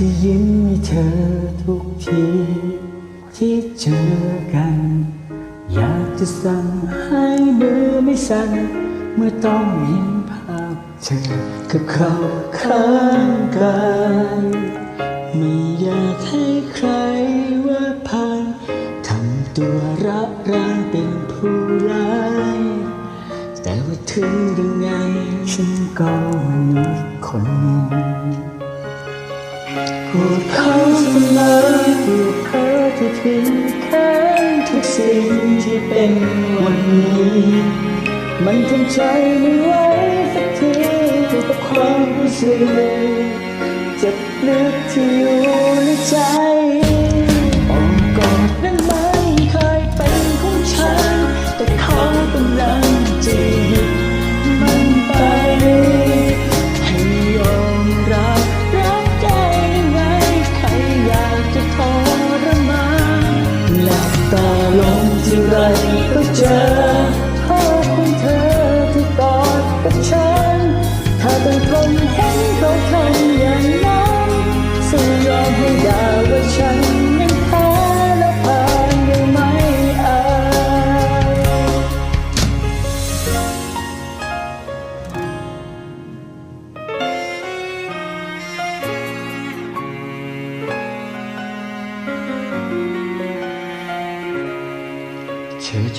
จะยิ้มให้เธอทุกที ที่เจอกัน อยากจะสั่งให้มือไม่สั่นเมื่อต้องเห็นภาพเธอกับเขาข้างกายไม่อยากให้ใครว่าผ่านทำตัวระรานเป็นผู้ร้ายแต่ว่าถึงยังไงฉันก็มนุษย์คนหนึ่ง โกรธเขาเสมอโกรธเธอที่ทิ้งแค้นทุกสิ่งที่เป็นวันนี้ มันทำใจไม่ไหวสักทีกับความรู้สึกเจ็บลึกที่อยู่ในใจ เจอภาพของเธอที่กอดกับฉันถ้าต้อง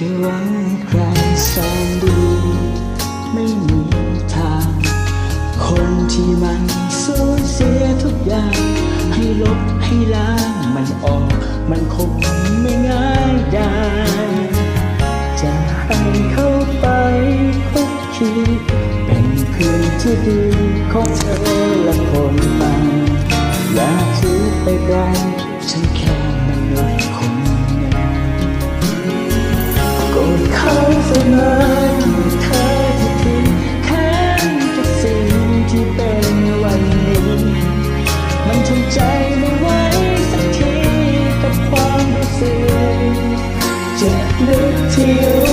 จะหวังให้ใครแสนดี ไม่มีทาง คนที่มันสูญเสียทุกอย่าง ให้ลบให้ล้างมันออก มันคงไม่ง่ายได้ จะให้เข้าไปคุกคีเป็นเพื่อนที่ดีของเธอและคนไปอย่าคิดไปไกล เขาเสมอที่เธอที่ทิ้งแค้นทุกสิ่งที่เป็นวันนี้ มันทำใจไม่ไหวสักทีกับความรู้สึกเจ็บลึกที่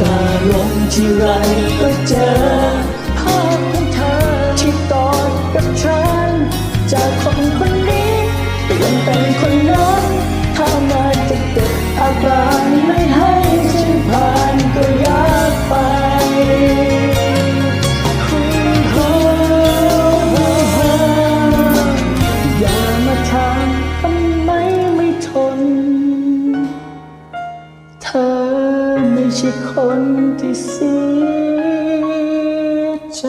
ตาลงที่ไรก็เจอ ใช่คนที่เสียใจ